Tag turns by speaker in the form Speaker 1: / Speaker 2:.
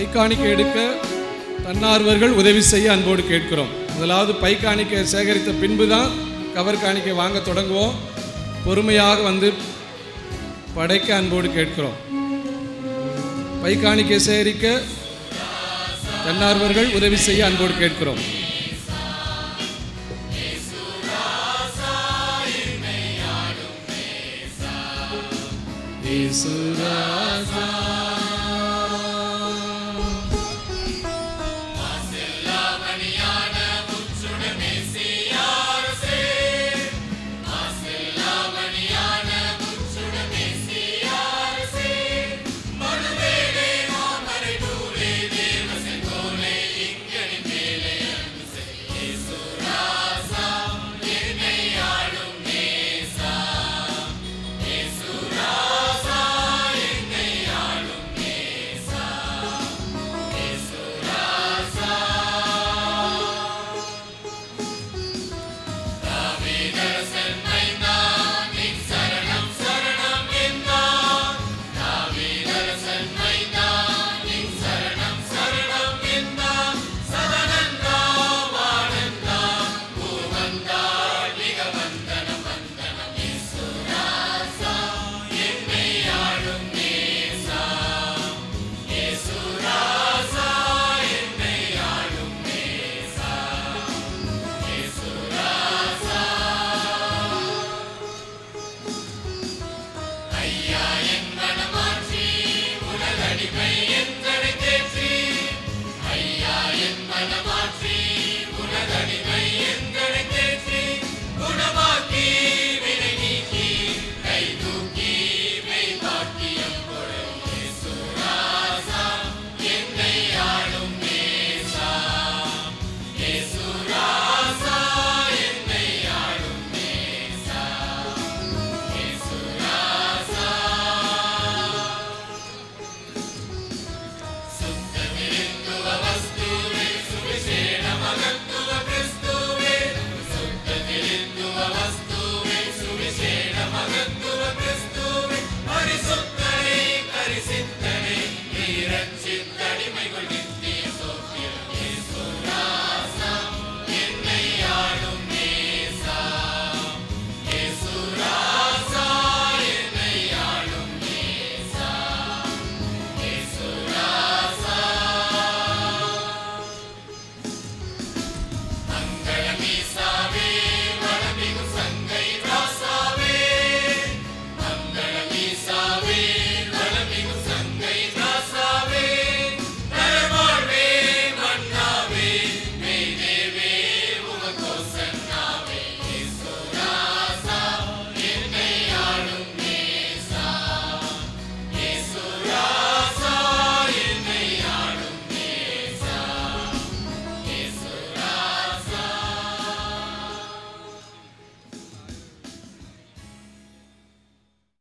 Speaker 1: பைக்காணிக்க எடுக்க தன்னார்வர்கள் உதவி செய்ய அன்போடு கேட்கிறோம். முதலாவது பைக்காணிக்கை சேகரித்த பின்பு தான் கவர் காணிக்கை வாங்க தொடங்குவோம். பொறுமையாக வந்து படைக்க அன்போடு கேட்கிறோம். பைக்காணிக்கை சேகரிக்க தன்னார்வர்கள் உதவி செய்ய அன்போடு கேட்கிறோம். இயேசு way in